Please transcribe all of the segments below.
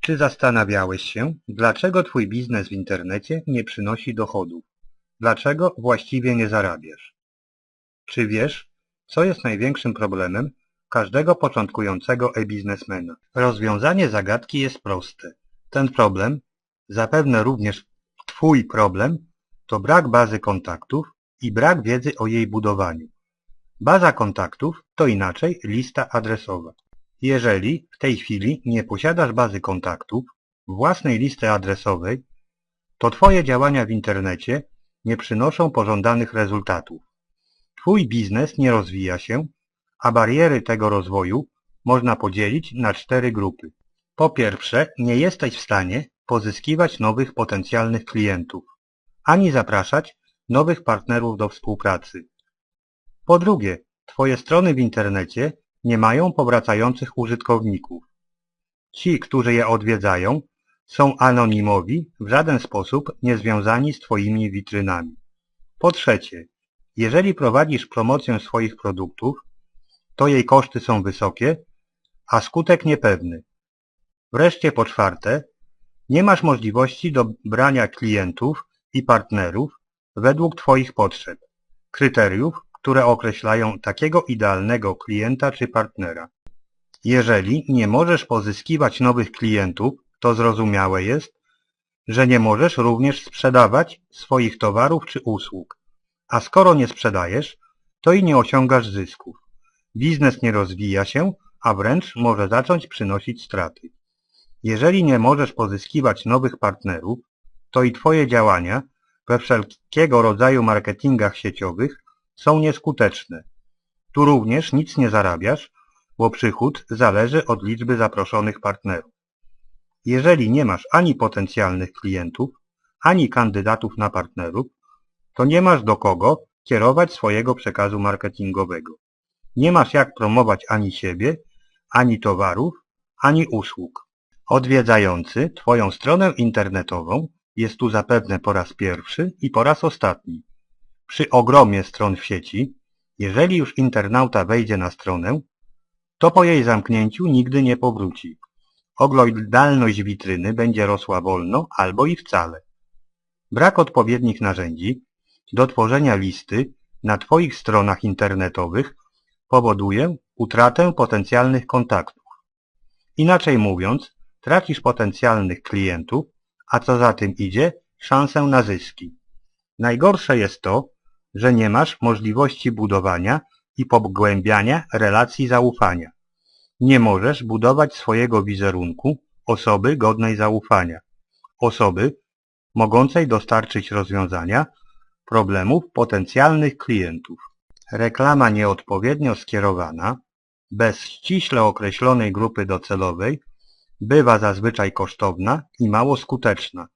Czy zastanawiałeś się, dlaczego Twój biznes w internecie nie przynosi dochodów? Dlaczego właściwie nie zarabiasz? Czy wiesz, co jest największym problemem każdego początkującego e-biznesmena? Rozwiązanie zagadki jest proste. Ten problem, zapewne również Twój problem, to brak bazy kontaktów i brak wiedzy o jej budowaniu. Baza kontaktów to inaczej lista adresowa. Jeżeli w tej chwili nie posiadasz bazy kontaktów, własnej listy adresowej, to Twoje działania w internecie nie przynoszą pożądanych rezultatów. Twój biznes nie rozwija się, a bariery tego rozwoju można podzielić na cztery grupy. Po pierwsze, nie jesteś w stanie pozyskiwać nowych potencjalnych klientów, ani zapraszać nowych partnerów do współpracy. Po drugie, Twoje strony w internecie nie mają powracających użytkowników. Ci, którzy je odwiedzają, są anonimowi, w żaden sposób nie związani z Twoimi witrynami. Po trzecie, jeżeli prowadzisz promocję swoich produktów, to jej koszty są wysokie, a skutek niepewny. Wreszcie po czwarte, nie masz możliwości dobrania klientów i partnerów według Twoich potrzeb, kryteriów, które określają takiego idealnego klienta czy partnera. Jeżeli nie możesz pozyskiwać nowych klientów, to zrozumiałe jest, że nie możesz również sprzedawać swoich towarów czy usług. A skoro nie sprzedajesz, to i nie osiągasz zysków. Biznes nie rozwija się, a wręcz może zacząć przynosić straty. Jeżeli nie możesz pozyskiwać nowych partnerów, to i Twoje działania we wszelkiego rodzaju marketingach sieciowych są nieskuteczne. Tu również nic nie zarabiasz, bo przychód zależy od liczby zaproszonych partnerów. Jeżeli nie masz ani potencjalnych klientów, ani kandydatów na partnerów, to nie masz do kogo kierować swojego przekazu marketingowego. Nie masz jak promować ani siebie, ani towarów, ani usług. Odwiedzający Twoją stronę internetową jest tu zapewne po raz pierwszy i po raz ostatni. Przy ogromie stron w sieci, jeżeli już internauta wejdzie na stronę, to po jej zamknięciu nigdy nie powróci. Oglądalność witryny będzie rosła wolno albo i wcale. Brak odpowiednich narzędzi do tworzenia listy na Twoich stronach internetowych powoduje utratę potencjalnych kontaktów. Inaczej mówiąc, tracisz potencjalnych klientów, a co za tym idzie, szansę na zyski. Najgorsze jest to, że nie masz możliwości budowania i pogłębiania relacji zaufania. Nie możesz budować swojego wizerunku osoby godnej zaufania, osoby mogącej dostarczyć rozwiązania problemów potencjalnych klientów. Reklama nieodpowiednio skierowana, bez ściśle określonej grupy docelowej, bywa zazwyczaj kosztowna i mało skuteczna.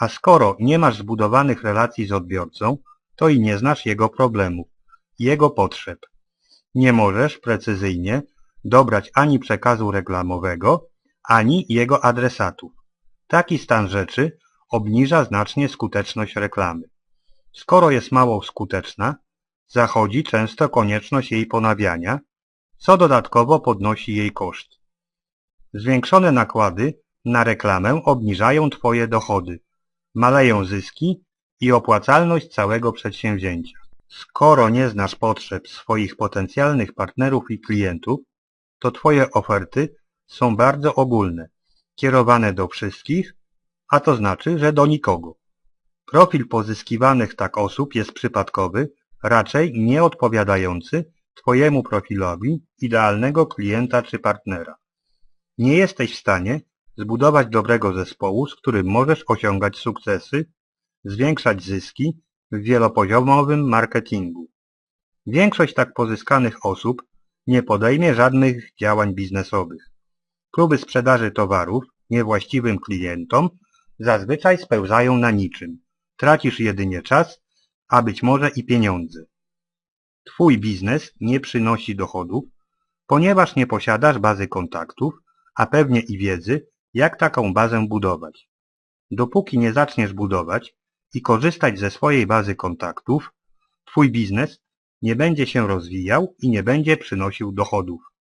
A skoro nie masz zbudowanych relacji z odbiorcą, to i nie znasz jego problemów, jego potrzeb. Nie możesz precyzyjnie dobrać ani przekazu reklamowego, ani jego adresatów. Taki stan rzeczy obniża znacznie skuteczność reklamy. Skoro jest mało skuteczna, zachodzi często konieczność jej ponawiania, co dodatkowo podnosi jej koszt. Zwiększone nakłady na reklamę obniżają Twoje dochody, maleją zyski i opłacalność całego przedsięwzięcia. Skoro nie znasz potrzeb swoich potencjalnych partnerów i klientów, to Twoje oferty są bardzo ogólne, kierowane do wszystkich, a to znaczy, że do nikogo. Profil pozyskiwanych tak osób jest przypadkowy, raczej nieodpowiadający Twojemu profilowi idealnego klienta czy partnera. Nie jesteś w stanie zbudować dobrego zespołu, z którym możesz osiągać sukcesy, zwiększać zyski w wielopoziomowym marketingu. Większość tak pozyskanych osób nie podejmie żadnych działań biznesowych. Próby sprzedaży towarów niewłaściwym klientom zazwyczaj spełzają na niczym. Tracisz jedynie czas, a być może i pieniądze. Twój biznes nie przynosi dochodów, ponieważ nie posiadasz bazy kontaktów, a pewnie i wiedzy, jak taką bazę budować. Dopóki nie zaczniesz budować i korzystać ze swojej bazy kontaktów, Twój biznes nie będzie się rozwijał i nie będzie przynosił dochodów.